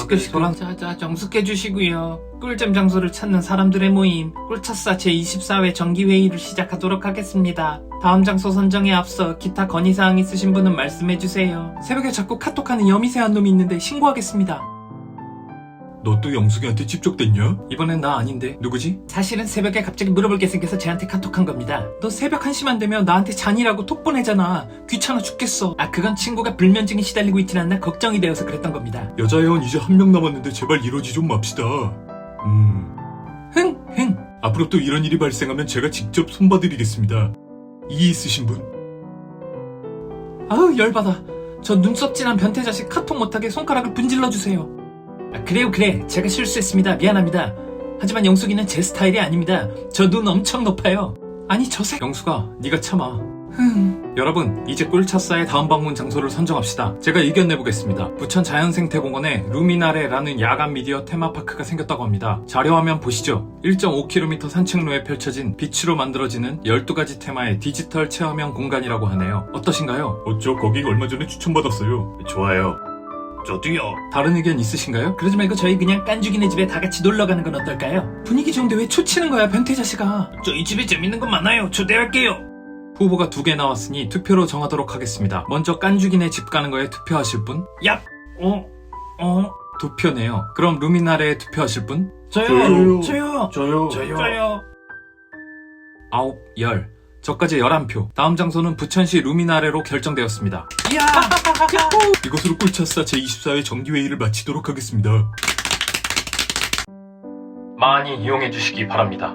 시끌시끌 자자 정숙해 주시고요. 꿀잼 장소를 찾는 사람들의 모임 꿀차싸 제24회 정기회의를 시작하도록 하겠습니다. 다음 장소 선정에 앞서 기타 건의사항 있으신 분은 말씀해주세요. 새벽에 자꾸 카톡하는 여미새한 놈이 있는데 신고하겠습니다 너 또 영숙이한테 집적됐냐? 이번엔 나 아닌데 누구지? 사실은 새벽에 갑자기 물어볼 게 생겨서 쟤한테 카톡한 겁니다 너 새벽 1시만 되면 나한테 잔이라고 톡 보내잖아 귀찮아 죽겠어 아 그건 친구가 불면증에 시달리고 있진 않나 걱정이 되어서 그랬던 겁니다 여자 회원 이제 한 명 남았는데 제발 이러지 좀 맙시다. 음, 흥 흥. 앞으로 또 이런 일이 발생하면 제가 직접 손봐드리겠습니다. 이해 있으신 분? 아우 열받아 저 눈썹 진한 변태 자식 카톡 못하게 손가락을 분질러 주세요 아, 그래요 그래. 제가 실수했습니다. 미안합니다. 하지만 영숙이는 제 스타일이 아닙니다. 저 눈 엄청 높아요. 아니 저새 영숙아 네가 참아. 흠. 여러분 이제 꿀차싸의 다음 방문 장소를 선정합시다. 제가 의견 내보겠습니다. 부천 자연생태공원에 루미나레라는 야간 미디어 테마파크가 생겼다고 합니다. 자료화면 보시죠. 1.5km 산책로에 펼쳐진 빛으로 만들어지는 12가지 테마의 디지털 체험형 공간이라고 하네요. 어떠신가요? 어쩌 거기 얼마 전에 추천받았어요. 좋아요. 저도요. 다른 의견 있으신가요? 그러지 말고 저희 그냥 깐죽이네 집에 다 같이 놀러 가는 건 어떨까요? 분위기 좋은데 왜 초치는 거야 변태 자식아 저희 집에 재밌는 건 많아요 초대할게요 후보가 두 개 나왔으니 투표로 정하도록 하겠습니다 먼저 깐죽이네 집 가는 거에 투표하실 분? 얍! 어? 어? 두 표네요 그럼 루미나레에 투표하실 분? 저요. 저요 저요. 저요 아홉, 열 저까지 11표. 다음 장소는 부천시 루미나레로 결정되었습니다. 이야! 이것으로 꿀차싸 제24회 정기회의를 마치도록 하겠습니다. 많이 이용해 주시기 바랍니다